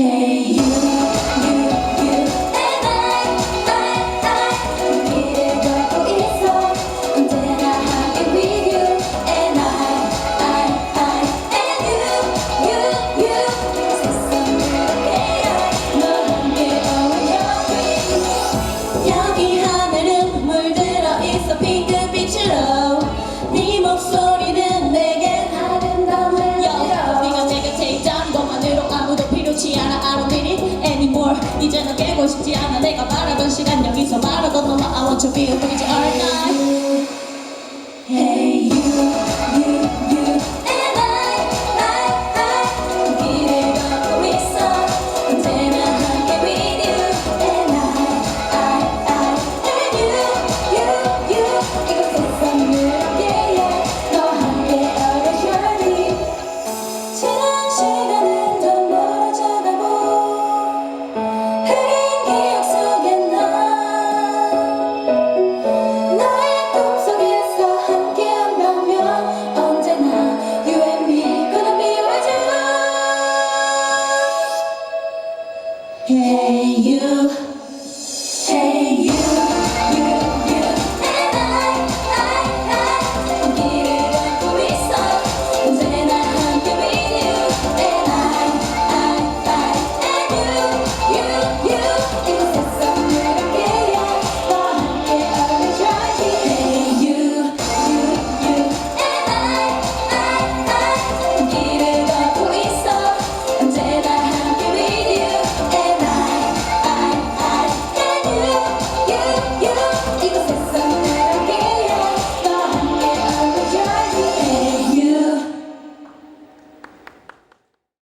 Hey. 싶지 않아 내가 바라본 시간 여기서 바로 건너와 I want to be a page all night Hey, you.